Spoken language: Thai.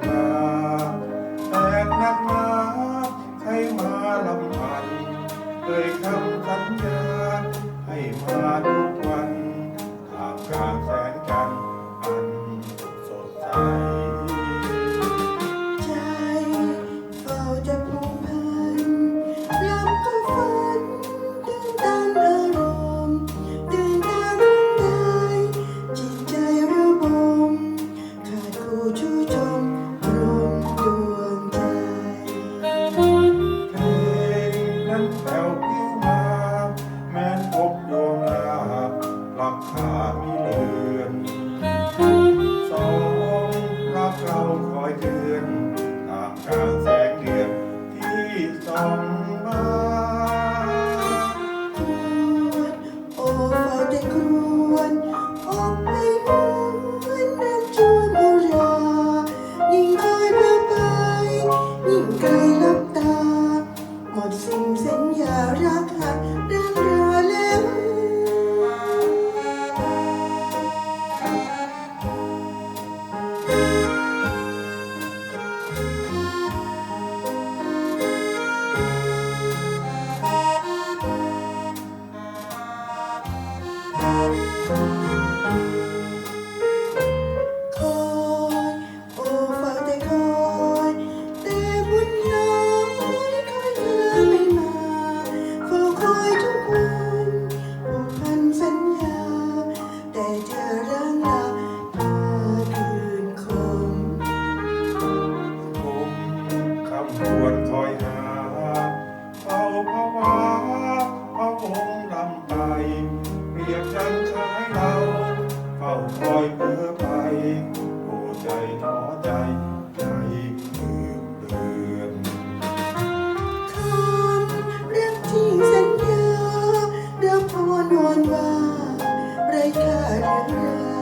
Bye. ข้ามีเลือนสองรักเราคอยเตือนตามกลางแสงเดือนที่สอง พียงฉันชายเราเฝ้าคอยเพื่อไปโอ้ใจหนอใจใจลืมเลือนคำรักที่สัญญารับพวนวนว่าไรค่าเรื่องรา